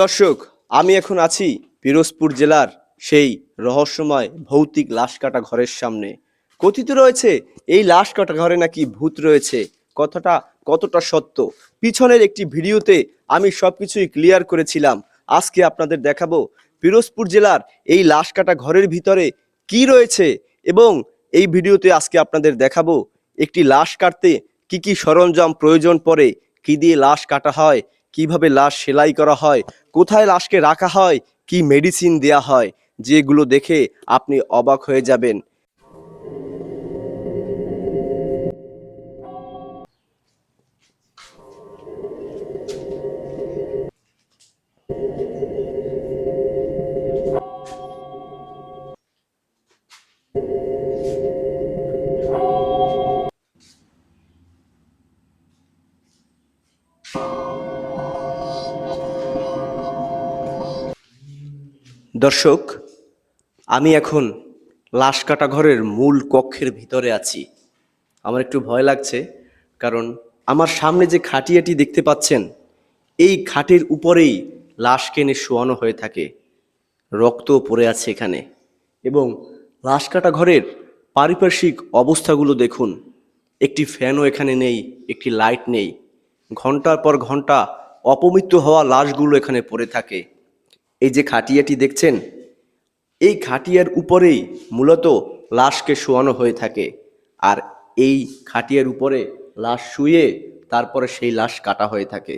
দর্শক, আমি এখন আছি পিরোজপুর জেলার সেই রহস্যময় ভৌতিক লাশ কাটা ঘরের সামনে। কথিত রয়েছে, এই লাশ কাটা ঘরে নাকি ভূত রয়েছে। কথাটা কতটা সত্য? পিছনের একটি ভিডিওতে আমি সবকিছুই ক্লিয়ার করেছিলাম। আজকে আপনাদের দেখাবো পিরোজপুর জেলার এই লাশ কাটা ঘরের ভিতরে কি রয়েছে এবং এই ভিডিওতে আজকে আপনাদের দেখাবো একটি লাশ কাটতে কি কি সরঞ্জাম প্রয়োজন পড়ে, কি দিয়ে লাশ কাটা হয়, কীভাবে লাশ সেলাই করা হয় কোথায় লাশকে রাখা হয় কি মেডিসিন দেয়া হয় যেগুলো দেখে আপনি অবাক হয়ে যাবেন। দর্শক, আমি এখন লাশ কাটা ঘরের মূল কক্ষের ভিতরে আছি। আমার একটু ভয় লাগছে, কারণ আমার সামনে যে খাটিয়াটি দেখতে পাচ্ছেন, এই খাটের উপরেই লাশ কেনে শোয়ানো হয়ে থাকে। রক্ত পড়ে আছে এখানে। এবং লাশ কাটা ঘরের পারিপার্শ্বিক অবস্থাগুলো দেখুন। একটি ফ্যানও এখানে নেই, একটি লাইট নেই। ঘণ্টার পর ঘণ্টা অপমৃত্যু হওয়া লাশগুলো এখানে পড়ে থাকে। এই যে খাটিয়াটি দেখছেন, এই খাটিয়ার উপরেই মূলত লাশকে শোয়ানো হয়ে থাকে। আর এই খাটিয়ার উপরে লাশ শুয়ে তারপরে সেই লাশ কাটা হয়ে থাকে।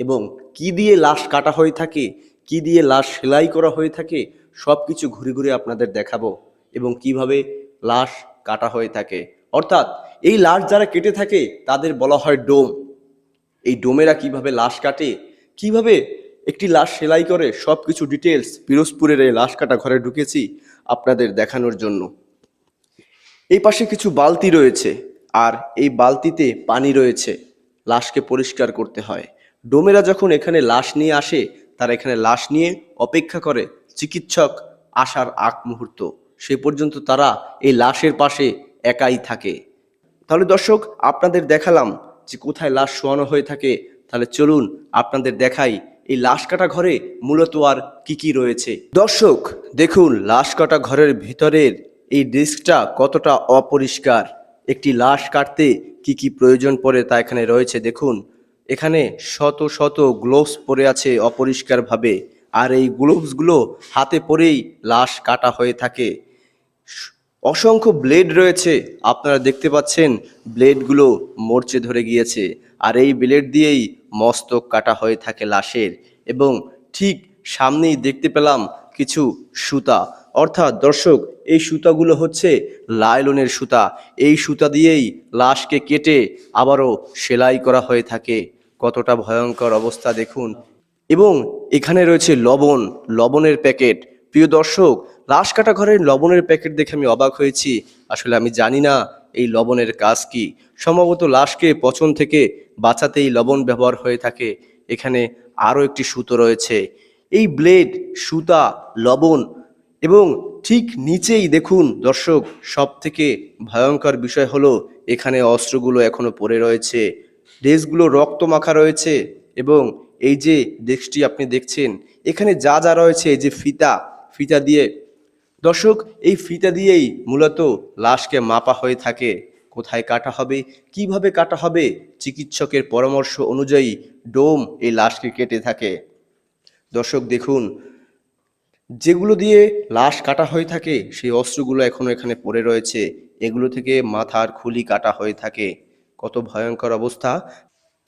এবং কি দিয়ে লাশ কাটা হয়ে থাকে, কি দিয়ে লাশ সেলাই করা হয়ে থাকে সব কিছু ঘুরে ঘুরে আপনাদের দেখাবো এবং কীভাবে লাশ কাটা হয়ে থাকে। অর্থাৎ এই লাশ যারা কেটে থাকে, তাদের বলা হয় ডোম। এই ডোমেরা কীভাবে লাশ কাটে, কীভাবে একটি লাশ সেলাই করে সব কিছু ডিটেলস পিরোজপুরের এই লাশ কাটা ঘরে ঢুকেছি আপনাদের দেখানোর জন্য। এই পাশে কিছু বালতি রয়েছে আর এই বালতিতে পানি রয়েছে। লাশকে পরিষ্কার করতে হয়। ডোমেরা যখন এখানে লাশ নিয়ে আসে, তারা এখানে লাশ নিয়ে অপেক্ষা করে চিকিৎসক আসার আগ মুহূর্ত। সে পর্যন্ত তারা এই লাশের পাশে একাই থাকে। তাহলে দর্শক, আপনাদের দেখালাম যে কোথায় লাশ শোয়ানো হয়ে থাকে। তাহলে চলুন আপনাদের দেখাই এই লাশ কাটা ঘরে মূলত আর কি কি রয়েছে? দর্শক, দেখুন, লাশ কাটা ঘরের ভিতরের এই ডিস্কটা কতটা অপরিষ্কার। একটি লাশ কাটতে কি কি প্রয়োজন পড়ে তা এখানে রয়েছে, দেখুন। এখানে শত শত গ্লোভস পরে আছে অপরিষ্কারভাবে, আর এই গ্লোভসগুলো হাতে পরেই লাশ কাটা হয়ে থাকে। অসংখ্য ব্লেড রয়েছে, আপনারা দেখতে পাচ্ছেন, ব্লেডগুলো মরচে ধরে গিয়েছে। আর এই ব্লেড দিয়েই মস্তক কাটা হয়ে থাকে লাশের এবং ঠিক সামনেই দেখতে পেলাম কিছু সুতা। অর্থাৎ দর্শক, এই সুতাগুলো হচ্ছে লাইলনের সুতা। এই সুতা দিয়েই লাশকে কেটে আবারও সেলাই করা হয়ে থাকে। কতটা ভয়ঙ্কর অবস্থা, দেখুন। এবং এখানে রয়েছে লবণ, লবণের প্যাকেট। প্রিয় দর্শক, লাশ কাটা ঘরের লবণের প্যাকেট দেখে আমি অবাক হয়েছি। আসলে আমি জানি না এই লবণের কাজ কি? সম্ভবত লাশকে পচন থেকে বাঁচাতেই লবণ ব্যবহার হয়ে থাকে। এখানে আরও একটি সুতো রয়েছে। এই ব্লেড, সুতা, লবণ এবং ঠিক নিচেই দেখুন দর্শক সব থেকে ভয়ঙ্কর বিষয় হলো এখানে অস্ত্রগুলো এখনও পড়ে রয়েছে। ড্রেসগুলো রক্ত মাখা রয়েছে এবং এই যে ডেস্কটি আপনি দেখছেন, এখানে যা যা রয়েছে, এই যে ফিতা ফিতা দিয়ে দর্শক, এই ফিতা দিয়েই মূলত লাশকে মাপা হয়ে থাকে। কোথায় কাটা হবে, কীভাবে কাটা হবে, চিকিৎসকের পরামর্শ অনুযায়ী ডোম এই লাশকে কেটে থাকে। দর্শক, দেখুন, যেগুলো দিয়ে লাশ কাটা হয়ে থাকে, সেই অস্ত্রগুলো এখনও এখানে পড়ে রয়েছে। এগুলো থেকে মাথার খুলি কাটা হয়ে থাকে। কত ভয়ঙ্কর অবস্থা।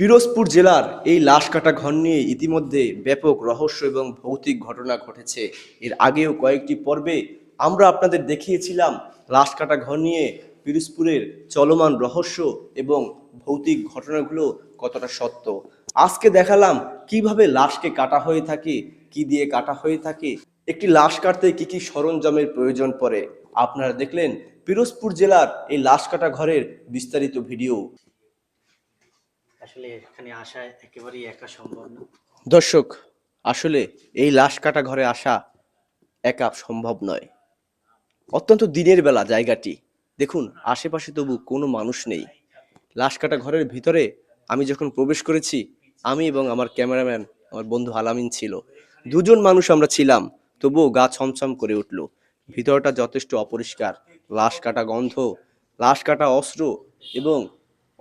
পিরোজপুর জেলার এই লাশ কাটা ঘর নিয়ে ইতিমধ্যে ব্যাপক রহস্য এবং ভৌতিক ঘটনা ঘটেছে। এর আগেও কয়েকটি পর্বে আমরা আপনাদের দেখিয়েছিলাম লাশ কাটা ঘর নিয়ে পিরোজপুরের চলমান রহস্য এবং ভৌতিক ঘটনাগুলো কতটা সত্য। আজকে দেখালাম কীভাবে লাশকে কাটা হয়ে থাকে কি দিয়ে কাটা হয়ে থাকে একটি লাশ কাটতে কি কি সরঞ্জামের প্রয়োজন পড়ে। আপনারা দেখলেন পিরোজপুর জেলার এই লাশ কাটা ঘরের বিস্তারিত ভিডিও। আসলে এখানে আসা একেবারেই একা সম্ভব না। দর্শক আসলে এই লাশ কাটা ঘরে আসা একা সম্ভব নয়। অত্যন্ত দিনের বেলা জায়গাটি। দেখুন, আশেপাশে তবু কোনো মানুষ নেই। লাশ কাটা ঘরের ভিতরে আমি যখন প্রবেশ করেছি, আমি এবং আমার ক্যামেরাম্যান, আমার বন্ধু আলামিন ছিল। দুজন মানুষ আমরা ছিলাম, তবুও গা ছমছম করে উঠল। ভিতরটা যথেষ্ট অপরিষ্কার। লাশ কাটা গন্ধ, লাশ কাটা অস্ত্র এবং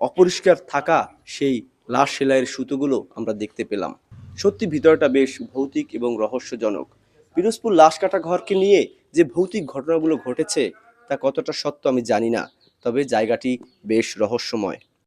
অপরিষ্কার থাকা সেই লাশ সেলাইয়ের সুতোগুলো আমরা দেখতে পেলাম। সত্যি ভিতরটা বেশ ভৌতিক এবং রহস্যজনক। পিরোজপুর লাশ কাটা ঘরকে নিয়ে যে ভৌতিক ঘটনাগুলো ঘটেছে তা কতটা সত্য আমি জানি না। তবে জায়গাটি বেশ রহস্যময়।